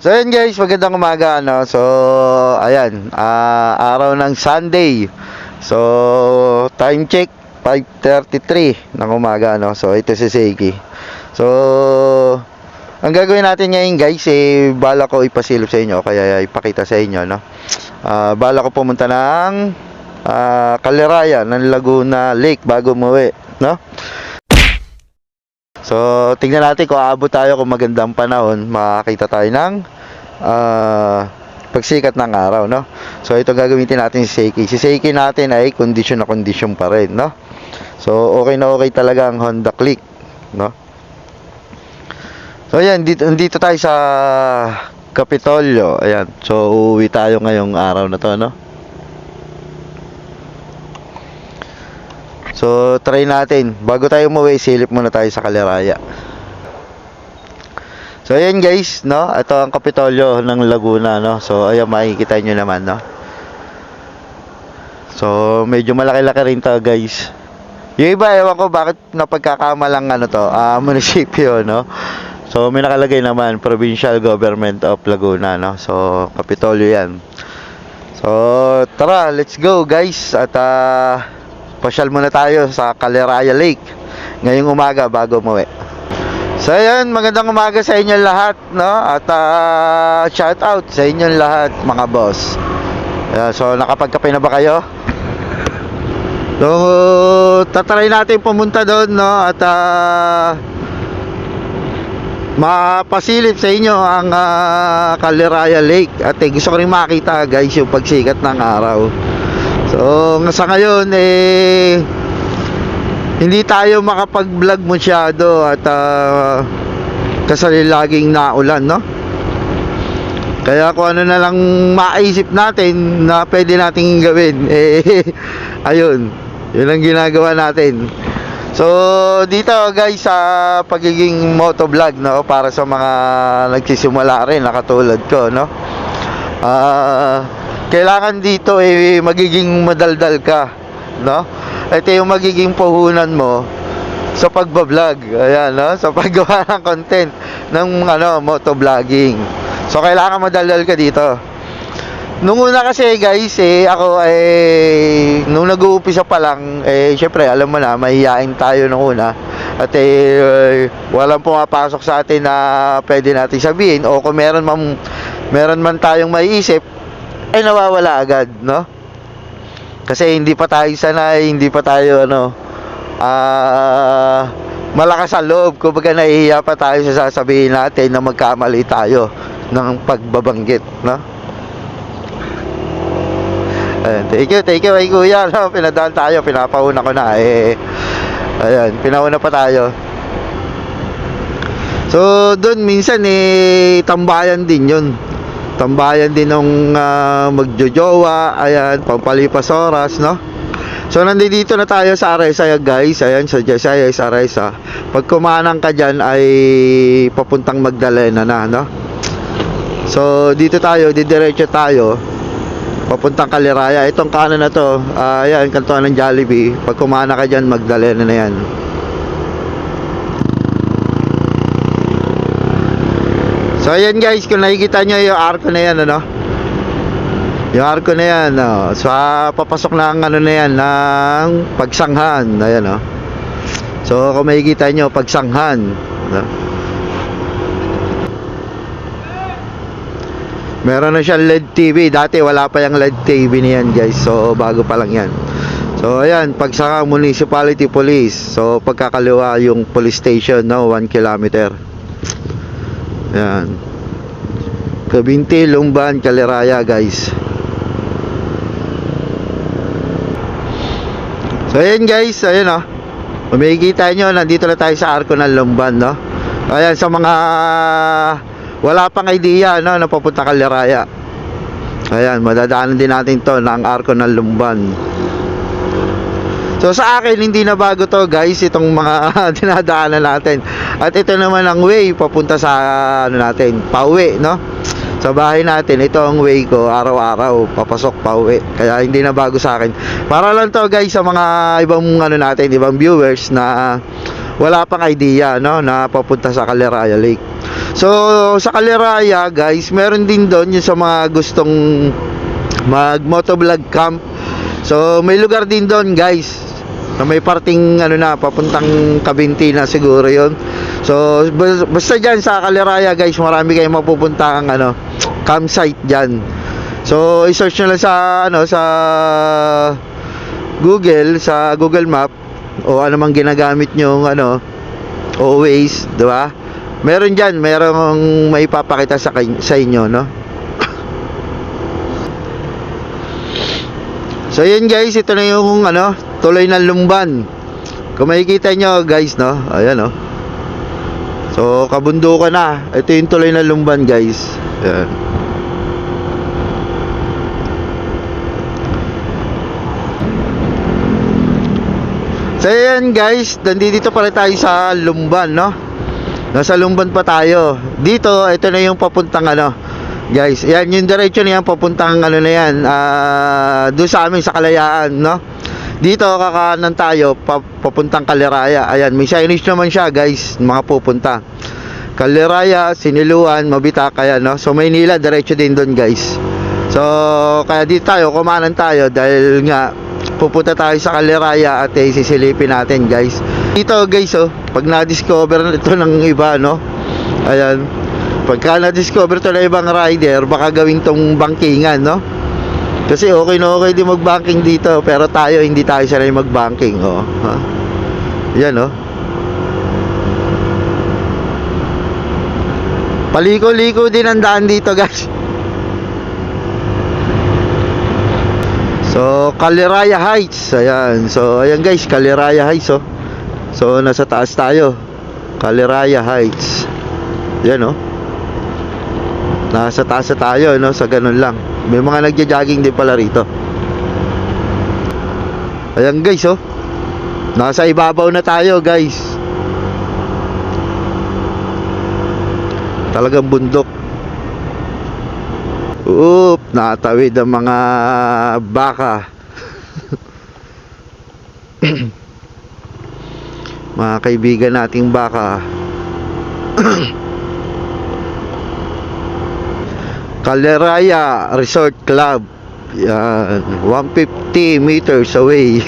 So ayan guys, magandang umaga ano. So ayan, ah, araw ng Sunday. So time check 5:33 ng umaga ano. So ito si Seiki. So ang gagawin natin ngayon guys, eh bala ko ipasilip sa inyo kaya ipakita sa inyo no. Ah, bala ko pumunta ng ah, Kaliraya ng Laguna Lake bago umuwi, no? So, tingnan natin kung aabot tayo kung magandang panahon, makakita tayo ng ah, pagsikat ng araw, no? So, ito gagamitin natin si Seiki. Si Seiki natin ay condition na condition pa rin, no? So, okay na okay talaga ang Honda Click, no? So, ayan, dito, dito tayo sa Kapitolyo. Ayan. So, uuwi tayo ngayong araw na to, no? So, try natin. Bago tayo umuwi, silip muna tayo sa Kaliraya. So, ayan guys, no? Ito ang Kapitolyo ng Laguna, no? So, ayan, makikita nyo naman, no? So, medyo malaki-laki rin to, guys. Yung iba, ewan ko bakit napagkakamalang ano to, ah, munisipyo, no? So, may nakalagay naman, Provincial Government of Laguna, no? So, Kapitolyo yan. So, tara, let's go, guys. At, ah, pasyal muna tayo sa Caliraya Lake ngayong umaga bago umuwi. So ayun, magandang umaga sa inyo lahat, no? At ah, shout out sa inyo lahat, mga boss. Ayan, so nakapagkape na ba kayo? So, tatry natin pumunta doon, no? At ah, mapasilip sa inyo ang ah, Caliraya Lake. At eh, gusto ko rin makita, guys, yung pagsikat ng araw. So, sa ngayon, eh, hindi tayo makapag-vlog masyado at uh, kasi laging naulan, no? Kaya kung ano na lang maisip natin na pwede nating gawin, eh, ayun, yun ang ginagawa natin. So, dito guys sa pagiging motovlog, no, para sa mga nagsisimula rin na katulad ko, no. Ah, kailangan dito eh magiging madaldal ka, no? Ito yung magiging puhunan mo sa pagbablog. Ayan, no? Sa paggawa ng content ng ano, motovlogging. So kailangan madaldal ka dito. Nung una kasi guys, eh, ako eh, nung nag-uumpisa pa lang, eh, syempre, alam mo na, mahihain tayo nung una. At eh, walang pumapasok sa atin na pwede natin sabihin. O kung meron man, meron man tayong maiisip, ay nawawala agad, no? Kasi hindi pa tayo sanay, hindi pa tayo ano ah malakas ang loob, kumbaga nahihiya pa tayo sa sasabihin natin na magkamali tayo ng pagbabanggit, no? Ayan, thank you, thank you kay kuya, no? Pinadaan tayo, pinapauna ko na, eh, ayan, pinauna pa tayo. So, doon minsan, eh, tambayan din yun tambayan din ng uh, magjojowa, ayan, pampalipas oras, no? So, nandito na tayo sa Aresa, guys, ayan, sa Jasayas, Aresa. Pag kumanang ka dyan, ay papuntang Magdalena na, no? So, dito tayo, didiretso tayo, papuntang Kaliraya. Itong kanan na to, uh, ayan, kantuan ng Jollibee. Pag kumana ka dyan, Magdalena na yan. So ayan guys, kung nakikita nyo yung arko na yan, ano? Yung arko na yan, no? So ah, papasok na ang ano na yan, ng pagsanghan, ayan, no? So kung makikita nyo, pagsanghan, no? Meron na siyang LED TV, dati wala pa yung LED TV na yan guys, so bago pa lang yan. So ayan, pagsanghan Municipality Police, so pagkakaliwa yung police station, no? 1 kilometer. Yan. Kabinti, Lumban, Kaliraya, guys. So, ayan guys, ayan. Oh. Kung makikita nyo, nandito na tayo sa arko ng Lumban, no? Ayan, sa mga wala pang idea, no, na papunta Kaliraya. Ayan, madadaanan din natin to ng arko ng Lumban. So sa akin hindi na bago to guys itong mga dinadaanan natin. At ito naman ang way papunta sa ano natin, pauwi, no? Sa bahay natin, ito ang way ko araw-araw, papasok pauwi. Kaya hindi na bago sa akin. Para lang to guys sa mga ibang ano natin, ibang viewers na wala pang idea no na papunta sa Caliraya Lake. So, sa Kaliraya, guys, meron din doon yung sa mga gustong mag motovlog camp. So, may lugar din doon, guys. Na may parting ano na, papuntang Kabinti na siguro 'yon. So, bas- basta diyan sa Kaliraya, guys, marami kayong mapupuntahang ano, campsite diyan. So, i-search nyo lang sa ano sa Google, sa Google Map o ano mang ginagamit nyo ano o di ba? Meron diyan, merong may papakita sa sa inyo, no? So yun guys, ito na yung ano, tuloy ng lumban. Kung makikita nyo guys, no? Ayan, no? So, kabundukan na. Ito yung tuloy ng lumban guys. Ayan. So ayan guys, nandito pa rin tayo sa Lumban, no? Nasa Lumban pa tayo. Dito, ito na yung papuntang ano. Guys, yan yung diretso na yan papuntang ano na yan. Ah, doon sa amin sa Kalayaan, no? Dito kakanan tayo pa, papuntang Kaliraya. Ayan, may signage naman siya, guys, mga pupunta. Kaliraya, Siniluan, Mabitaka yan, no? So Maynila diretso din doon, guys. So, kaya dito tayo, kumanan tayo dahil nga pupunta tayo sa Kaliraya at eh, sisilipin natin guys. Dito guys oh, pag na-discover ito ng iba no. Ayan. Pagka na-discover to ng ibang rider, baka gawin tong bankingan no. Kasi okay na okay din mag-banking dito, pero tayo hindi tayo sanay mag-banking oh. Ha? Yan oh. Paliko-liko din ang daan dito guys. So, Kaliraya Heights. Ayan. So, ayan guys, Kaliraya Heights, oh. So, nasa taas tayo. Kaliraya Heights. Yan, oh. Nasa taas tayo, no? Sa ganun lang. May mga nagja-jogging din pala rito. Ayan guys, oh. Nasa ibabaw na tayo, guys. Talagang bundok. Oop, natawid ang mga baka. mga kaibigan nating baka. Kaleraya Resort Club. Yan, 150 meters away.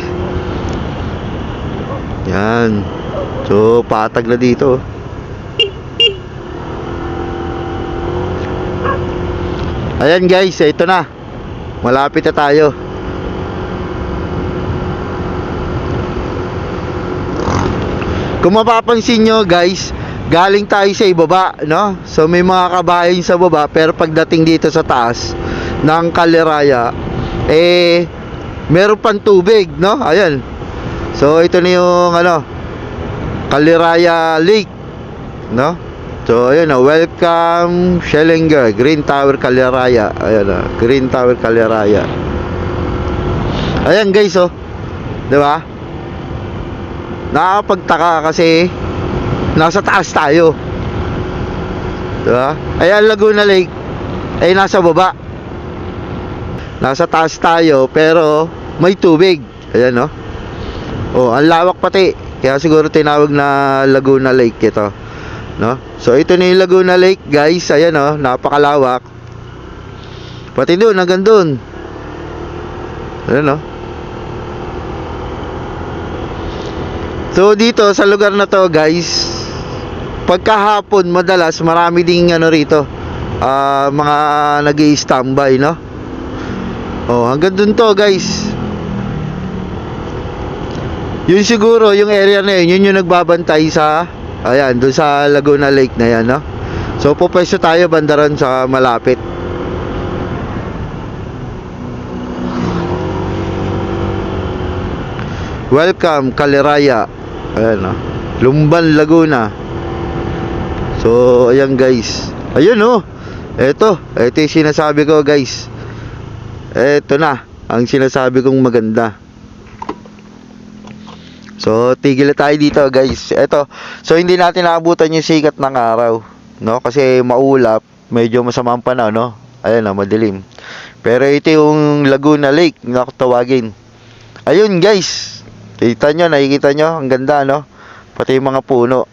Yan. So, patag na dito. Ayan guys, ito na. Malapit na tayo. Kung mapapansin nyo guys, galing tayo sa ibaba, no? So may mga kabahayan sa baba, pero pagdating dito sa taas ng Kaliraya, eh, meron pang tubig, no? Ayan. So ito na yung ano, Kaliraya Lake, no? So, ayun na, welcome Schellinger, Green Tower Caliraya. Ayun na, Green Tower Caliraya. Ayan guys, oh. 'Di ba? Nakakapagtaka kasi nasa taas tayo. 'Di ba? Ayan Laguna Lake ay nasa baba. Nasa taas tayo pero may tubig. Ayan, oh. Oh, ang lawak pati. Kaya siguro tinawag na Laguna Lake ito no? So ito na yung Laguna Lake, guys. Ayan oh, napakalawak. Pati doon, hanggang doon. Ayan oh. So dito sa lugar na to, guys, pagkahapon madalas marami ding ano rito. ah, mga nag-i-standby, no? Oh, hanggang doon to, guys. Yun siguro, yung area na yun, yun yung nagbabantay sa Ayan, doon sa Laguna Lake na yan, no? So, pupwesto tayo bandaran sa malapit. Welcome, Kaliraya. Ayan, no? Lumban, Laguna. So, ayan guys. Ayun, oh. Eto, eto yung sinasabi ko, guys. Eto na, ang sinasabi kong maganda. So, tigil na tayo dito, guys. Ito. So, hindi natin naabutan yung sikat ng araw. No? Kasi maulap. Medyo masama ang panahon, no? Ayan na, madilim. Pero ito yung Laguna Lake na tawagin. Ayun, guys. Kita nyo, nakikita nyo. Ang ganda, no? Pati yung mga puno.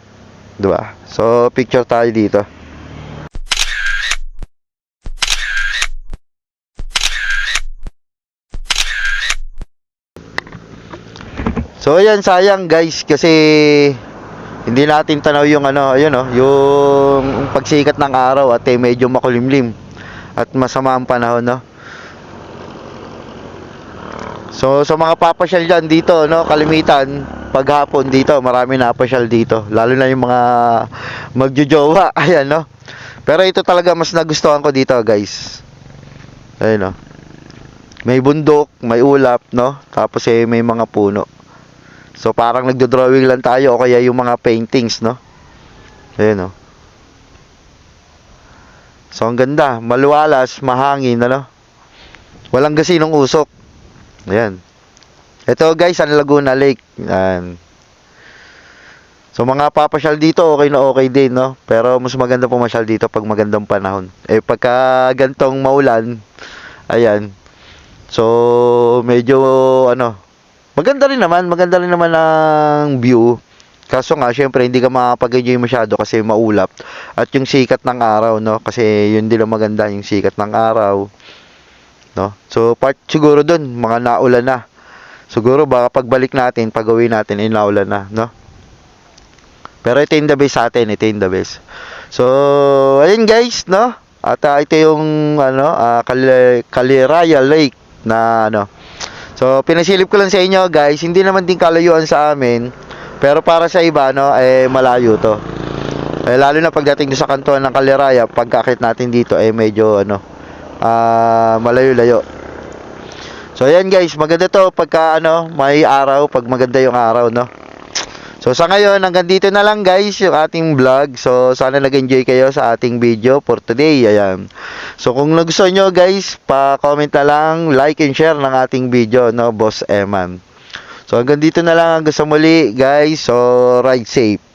'di ba? So picture tayo dito. So ayan sayang guys kasi hindi natin tanaw yung ano, ayun oh, yung pagsikat ng araw at eh, medyo makulimlim at masama ang panahon no. So sa mga papasyal diyan dito no, kalimitan paghapon dito, marami na pasyal dito, lalo na yung mga magjojowa, ayan, no. Pero ito talaga mas nagustuhan ko dito, guys. Ayun, no. May bundok, may ulap, no? Tapos eh may mga puno. So parang nagdo-drawing lang tayo o kaya yung mga paintings, no? Ayun, no. So ang ganda, maluwalas, mahangin, ano? Walang gasinong usok. Ayan. Ito guys, ang Laguna Lake. Ayan. So mga papasyal dito, okay na okay din, no? Pero mas maganda pumasyal dito pag magandang panahon. Eh pagka gantong maulan, ayan. So medyo ano, maganda rin naman, maganda rin naman ang view. Kaso nga, syempre, hindi ka makapag-enjoy masyado kasi maulap. At yung sikat ng araw, no? Kasi yun din ang maganda, yung sikat ng araw. No? So, part siguro dun, mga naulan na. Siguro, baka pagbalik natin, pag uwi natin, ay naulan na, no? Pero ito yung the best sa atin, ito yung the best. So, ayun guys, no? At ah, ito yung, ano, ah, Kali- Kaliraya Lake na, ano. So, pinasilip ko lang sa inyo, guys. Hindi naman din kalayuan sa amin. Pero para sa iba, no, eh, malayo to. Eh, lalo na pagdating sa kantuan ng Kaliraya, pagkakit natin dito, eh, medyo, ano, ah, malayo-layo. So, ayan guys, maganda to pagka, ano, may araw, pag maganda yung araw, no. So sa ngayon, hanggang dito na lang guys yung ating vlog. So sana nag-enjoy kayo sa ating video for today. Ayan. So kung nagustuhan nyo guys, pa-comment na lang, like and share ng ating video, no, Boss Eman. So hanggang dito na lang hanggang sa muli guys. So ride safe.